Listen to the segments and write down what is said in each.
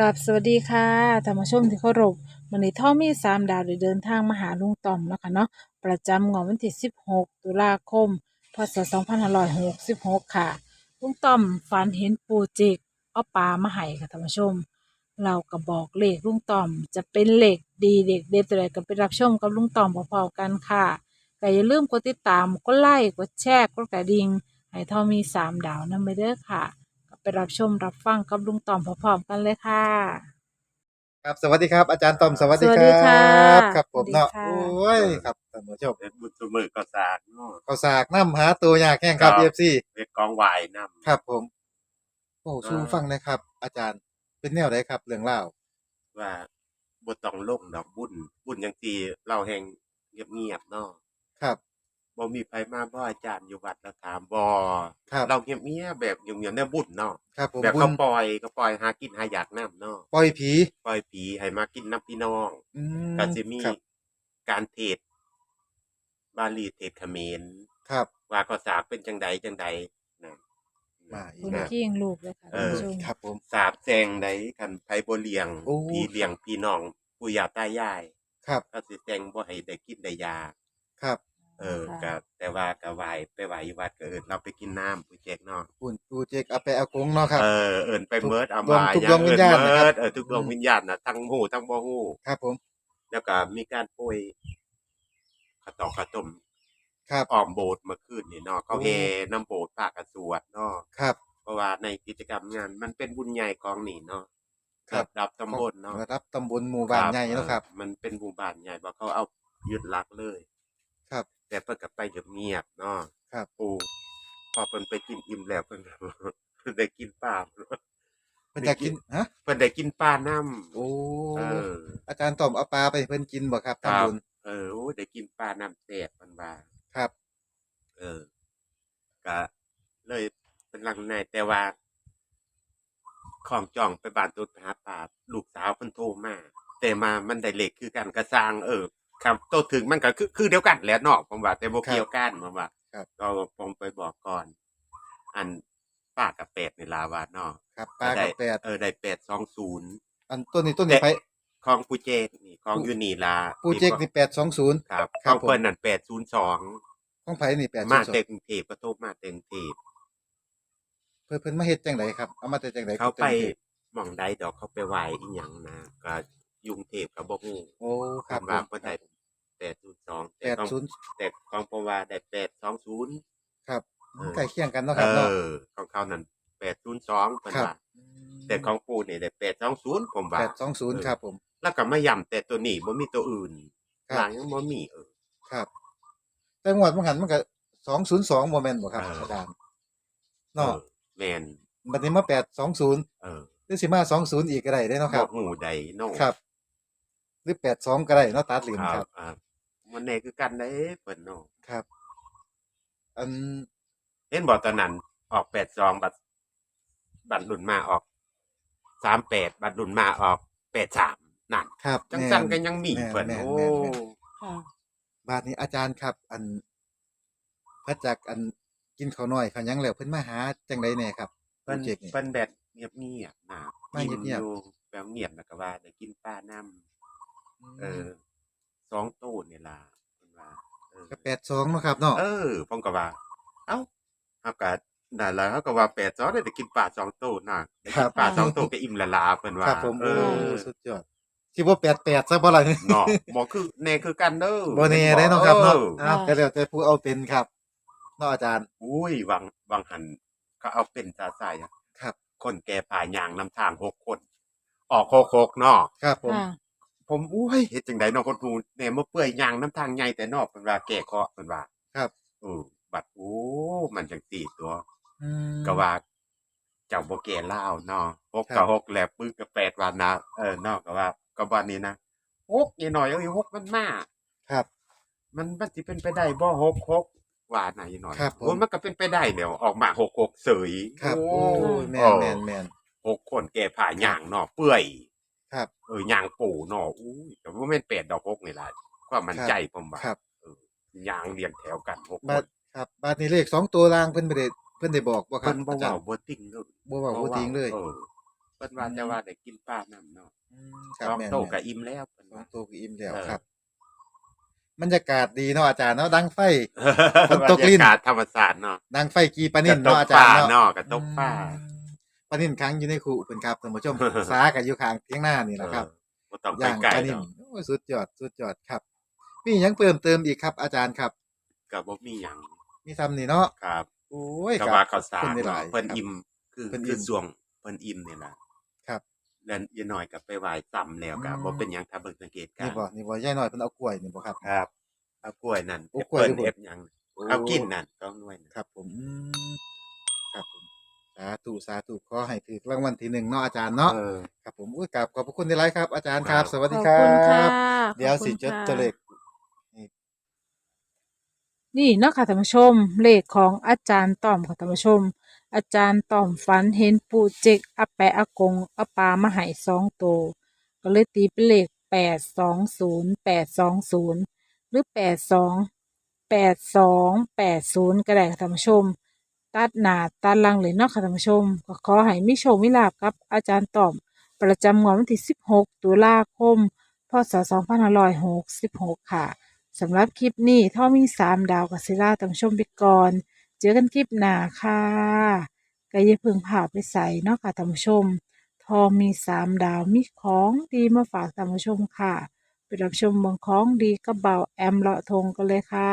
กับสวัสดีค่ะท่านผู้ชมที่เคารพวันนี้ท่อมีสามดาวได้เดินทางมาหาลุงต่อมเนาะคะเนาะประจำงวดวันที่ 16 ตุลาคม พศ 2566 ค่ะลุงต่อมฝันเห็นปูจิกเอาปลามาให้ค่ะท่านผู้ชม เราก็บอกเลขลุงต่อมจะเป็นเหลขดีเด็กเด็ดอะไรก็ไปรับชมกับลุงต่อมพอๆกันค่ะก็อย่าลืมกดติดตามกดไลค์กดแชร์กดกระดิ่งให้ท่อมีสามดาวนั่นไปเด้อค่ะ ไปรับชมรับฟังกับลุงต่อมพร้อมๆกันเลยค่ะ ครับ สวัสดีครับ อาจารย์ต้อมสวัสดีสวัคสดีรัค่ะบครับผมเนาะสวัสดีค่ะโอ้ยครับท่านผู้ชมเป็นบุญสมือก็สากเนาะเขาสากน้ำหาตัวยากแห้งครับ ครับเอฟซีเป็นกองวายนำครับผม โอ้อ่าสู้ฟังนะครับ อาจารย์เป็นแนวไหนครับ เรื่องเล่าวว่าบ่ต้องลงดอกบุญบุญจังซี่เราแห่งเงียบๆเนาะครับ บ่มีไผมาบ่อาจารย์อยู่วัดแล้วถามบ่ครับ เราเงียบๆแบบเงียบๆแนวบุญเนาะครับผมแบบบุเขาญปล่อยก็ปล่อยหากินหาอยากน้ำเนาะปล่อยผีปล่อยผีให้มากินน้ำพี่น้องอืมก็สิมีครับการเทศน์บาลีเทศน์เขมรครับ ว่าก็สากเป็นจังใดจังใดนะมาอีคุกณแล้วกี้ยังลูกเลยค่ะเอท่านอผู้ชมครับผม สาบแจงใดคันไผบ่เลี้ยงโอ้ พี่เลี้ยงพี่น้องปู่ย่าตายายครับ ก็สิแจงบ่ให้ได้กินได้ยา ครับ เออก็แต่ว่าก็ไหวไปไหวอยู่วัดก็เอิ้นเราไปกินน้ำผู้แจกเนาะปุ่นปูเจกเอาไปเอากงเนาะครับ เออเอิ้นไปเมิดเอาดวงมาทุกดวงวิญญาณเอิ้นะครับ เมิดเออทุกดวงวิญญาณน่ะทั้งฮู้ทั้งบ่ฮู้ครับผมแล้วก็มีการโปรยข้าวตอกข้าวต้มครับอ้อมโบสถ์เมื่อคืนนี่เนาะเขาโอ้เฮน้ำโบสถ์พากันสวดเนาะ ครับ เพราะว่าในกิจกรรมงานมันเป็นบุญใหญ่ของนี่เนาะครับ ดับตำบลเนาะรับตำบลหมู่บ้านใหญ่เนาะครับออมันเป็นหมู่บ้านใหญ่บ่เขาเอายึดหลักเลยครับ แต่เพิ่นก็ไปเงียบๆเนาะครับปูพอเพิ่นไปกินอิ่มแล้วเพิ่นก็เพิ่นได้กินปลาเพิ่นอยากกินฮะเพิ่นได้กินปลาน้ำโอ้เอออาจารย์ต้อมเอาปลาไปให้เพิ่นกินบ่ครับครัทำบบุญเออโอ้ยได้กินปลาน้ำแซ่บมันว่าครับ เออก็เลยเป็นหลังในแต่ว่าของจ่องไปบ้านตุดหาปลาลูกสาวเพิ่นโทรมาแต่มามันได้เลขคือกันกระสร้างเออ ครับโตถึงมันก็คือคือเดียวกันแหล้วเนาะผมว่าแต่บ่เกี่ยวกันผมว่าครับก็ผมไปบอกก่อน อันป้ากับเป็ดนี่ลาว่าเนาะครับปลากับแปดเออได้เป็ดสองศูนย์อันต้นนี้ต้นนี้ไปของปูเจกนี่ของยูนี่ลาปูเจกนี่แปดสองศูนย์ครับครับของเพิ่นนั่นแปดศูนย์สองของไผนี่แปดมาสองเต็กรุงเทพก็โทรมาเต็กรุงเทพเพิ่นเพิ่นมาเฮ็ดจังไดครับเอามาแต่จังไดเขาไปจังดหม่องใดดอกเขาไปไหวอีหยังนะก็ ยุงเทพก็บ่ฮู้โอ้ครับว่าเพิ่นได้802แปดศูนย์แต่ของเพราะว่าได้820ครับเออ ใกล้เคียงกันเนาะคเอรับเนาะ อของเขานั่น802เพิ่นครับ ว่าแต่ของปู่นี่ได้820ผมว่า แปดสองศูนย์ครับผม แล้วก็มาย้ำแต่ตัวนี้บ่มีตัวอื่นครับ หลังยังบ่มีเออ ครับ แต่งวดมันหันมันก็สองศูนย์สองโมเมนต์บ่ครับเออออาจารย์เอเนาะอแม่นบัดนี้มาแปดสองศูนย์เออหรือสิมาสองศูนย์อีกก็ได้เด้เนาะครับบ่ฮู้ใดเนาะครับ หรือแปดสองก็ได้เนาะตัดเหรียญคครัรับบครับ มันแน่คือกันเด้เพิ่นเนาะครับ อันเห็นบอกตอนนั้นออกแปดซองบัตรบัตรรุ่นมาออกสามแปดบัตรรุ่นมาออกแปดสามนั่นครับจังแม่สันนกันยังมีแม่นเพิ่นแม่นโอ้แม่นแม่นค่ะบาดนี้อาจารย์ครับ อันพระจักรอันกินข้าวน้อยข้าวหยังแล้วเพิ่นมาหาจังไดแน่ครับเพิ่นโปรเจกต์นี่เพิ่นแบบเงียบเงียบๆนะมาเงียบๆ อยู่แบบเงียบแล้วก็ว่าได้กินปลาน้ำ เออสองตู้นี่ล่ะเพิ่นว่าเออ ก็แปดสองเนาะครับเนาะเออผมก็ว่า เอ้าเฮาก็ได้แล้วเขาก็ว่าแปดซองได้กินปลาสองตู้น่ะได้กินปลาสองตู้ก็อิ่มละลาเพิ่นว่าครับผมเอโอ้อสุดยอดสิบ่แปดแปดซะบ่ล่ะ เนาะบ่คือแน่คือกันเด้อบ่แน่ได้เนาะครับเนาะออ อ้าวก็แล้วแต่ผู้เอาเป็นครับเนาะอาจารย์ อุ้ยวางวางหันเขาเอาเป็นซาซายอะครับ คนแก่ผ่ายางนำทางหกคน ออกโคกโคกเนาะ ครับผม ค่ะ ผมอุ้ยเฮ็ดจังไดเนาะคนดูแหน่มาเปื่อยยางน้ำทางใหญ่แต่นอกเพิ่นว่าแก่เคาะเพิ่นว่าครับเออบัดโอ้มันจังสี่ตัว อืม ก็ว่าเจ้าบ่แก่ลาวเนาะหกครักับบ หกแหลบปึกกับแปดวันนะเออเนาะก็ว่าก็วันนี้นะหกนี่หน่อยเอ้ยหกมันมา ครับ มันมันสิเป็นไปได้บ่หกหกว่าไหนหน่อยครับผม โอ้ยมันก็เป็นไปได้เดี๋ยวออกมาหกหกเสยครับโอ้โอ้ยแม่นแม่นแม่น หกคนแก่ผ่าย่างเนาะเปื่อย ครับ เออย่างปูเนาะอุ้ยแต่ว่าแม่นแปดดอกหกนี่ล่ะความมันใจผมว่าครับ เออย่างเรียงแถวกันหกคบาดนครับบาดนี้เลขสองตัวล่างเพิ่นบ่ได้เพิ่นได้บอกบ่ครัเพิ่บนบ่อาจารเว้าย์บ่ติ้งเลยบ่เว้าบ่ทิ้งเลยออเพิ่นว่าแต่ว่าได้กินปลาน้ำเนาะอืมคสรับองแม่นโตๆก็อิ่มแล้วเพิ่นสองว่า ตัวก็อิ่มแล้วเออ ครับบรรยากาศดีเนาะอาจารย์เนาะดังไฟ ฝนตกลิ้น บรรยากาศธรรมศาสตร์เนาะดังไฟกีปานินกระตกเนาะอาจารย์ปลาเนาะเนาะกระตกปลาอืม ปานินค้างอยู่ในคูเพิ่นครับท่านผู้ชม สากันอยู่ข้างเทียงหน้านี่แหละครับ เออบ่ต้องไปย่างไกลปานินเนาะโอ้ยสุดยอดสุดยอดครับ มีหยังเพิ่มเติมอีกครับ อาจารย์ครับก็บ่มีหยังมีซ้ำนี่เนาะครับโอ้ยก็ครับว่าข้าวสารขอบคุณหเนาะลายๆเพิ่นครับอิ่มคือเพิ่นอิ่คือมช่วงเพิ่นอิ่มนี่ล่ะครับ แล้วยายน้อยก็ไปไหว้ซ้ำแล้วก็อืมบ่เป็นหยังถ้าเบิ่งสังเกตกานี่รบ่นี่บ่ย่ายน้อยเพิ่นเอากล้วยนี่บ่ครับ ครับเอากล้วยนั่นโอ้แอปกล้วยเปิ้ลด้วย เอฟหยังเอากินนั่นต้องหน่วยนั่นครับผมอืมครับผม สาธุสาธุขอให้ถูกรางวัลที่หนึ่งเนาะอาจารย์เนาะเออ ครับผมอุ้ยกราบขอบพระคุณที่ไลฟ์ครับ อาจารย์ครับ ครับ สวัสขดีอบครัคุณค่ะบ เดี๋ยวขอบสิคุณจดค่ะตัวเลข นี่เนาะค่ะท่านผู้ชม เลขของอาจารย์ต้อมค่ะท่านผู้ชม อาจารย์ต้อมฝันเห็นปู่เจกอาแปะอากงอาปามาให้สองโตวก็เลยตีเป็นเลขแปดสองศูนย์แปดสองศูนย์หรือแปดสองแปดสองแปดศูนย์ก็ได้ค่ะท่านผู้ชม ตัดหนาตัดลังเลยเนาะค่ะท่านผู้ชมก็ขอให้มิโชคมิลาบกับอาจารย์ตอม ประจำงวดวันที่สิบหกตุลาคม พศสองพันห้าร้อยหกสิบหกค่ะสำหรับคลิปนี้ถ้ามีสามดาวกับซิล่าต้องชมไปก่อน เจอกันคลิปหน้าค่ะก็อย่าเพึ่งผ่าไปใส่เนาะค่ะท่านผู้ชมทอมีสามดาวมีของดีมาฝากท่านผู้ชมค่ะไปรับชมเมืองของดีกับเบาแอมเลาะทงกันเลยค่ะ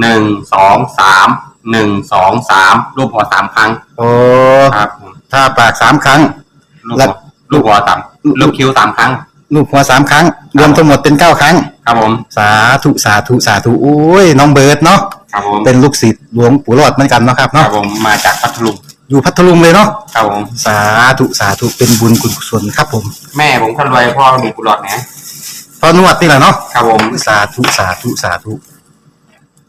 หนึ่งสองสามหนึ่งสองสามรูปหัวสามครั้งโอ้ครับผมถ้าปากสามครั้ง ลูกแล้หัววลูกหัวสามลูกคิ้วสามครั้ง ลูกหัวสามครั้ง รวมทั้งหมดเป็นเก้าครั้ง ครับผมสาธุสาธุสาธุโอ้ยน้องเบิร์ดเนาะครับผมเป็นลูกศิษย์หลวงปู่รอดเหมือนกันเนาะครับครัเนาะบผมมาจากพัทลุงอยู่พัทลุงเลยเนาะครับผม สาธุสาธุเป็นบุญกุศลครับผมแม่ผมคนรวยพ่อมีกุหลาบนะพอนวดนี่แหละเนาะครับผมสาธุสาธุสาธุ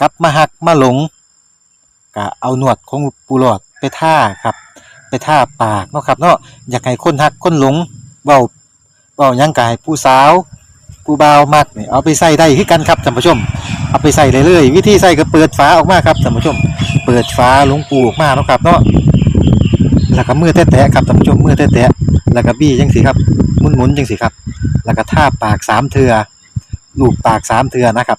กลับมาหักมาหลงก็เอาหนวดของปูหลอดไปท่าครับ ไปท่าปากเนาะครับเนาะอยากให้คนหักคนหลงเว้าเว้ายังกายผู้สาวผู้บ่าวมักนี่เอาไปใส่ได้คือกันครับท่านผู้ชม เอาไปใส่เลยเลยวิธีใส่ก็เปิดฝาออกมาครับท่านผู้ชม เปิดฝาหลงปูออกมาเนาะครับเนาะแล้วก็มือแตะๆครับท่านผู้ชมมือแตะๆแล้วก็บี้จังสิครับหมุนๆจังสิครับ แล้วก็ท่าปากสามเทือลูบปากสามเทือนะครับ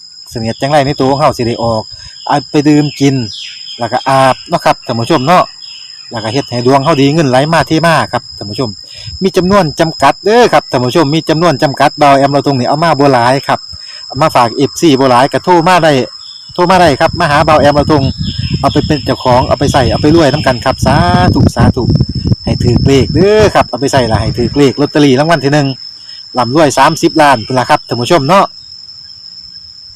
เสนียดจังไรในตัวของเฮาสิได้ออกเอาไปดื่มกิน แล้วก็อาบเนาะครับท่านผู้ชมเนาะแล้วก็เฮ็ดให้ดวงเฮาดีเงินไหลมาเทมาครับท่านผู้ชม มีจำนวนจำกัดเด้อครับท่านผู้ชมมีจำนวนจำกัดเบาแอมเราตรงนี้เอามาบ่หลายครับเอามาฝาก FC บ่หลายก็โทรมาได้โทรมาได้ครับมาหาเบาแอมเราตรงเอาไปเป็นเจ้าของเอาไปใส่เอาไปรวยนํกันครับสาธุสาธุให้ถือเลขเด้อครับเอาไปใส่ละให้ถือเลขลอตเตอรี่รางวัลที่หนึ่งลำรวย30ล้านพุ่นล่ะครับท่านผู้ชมเนาะ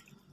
พ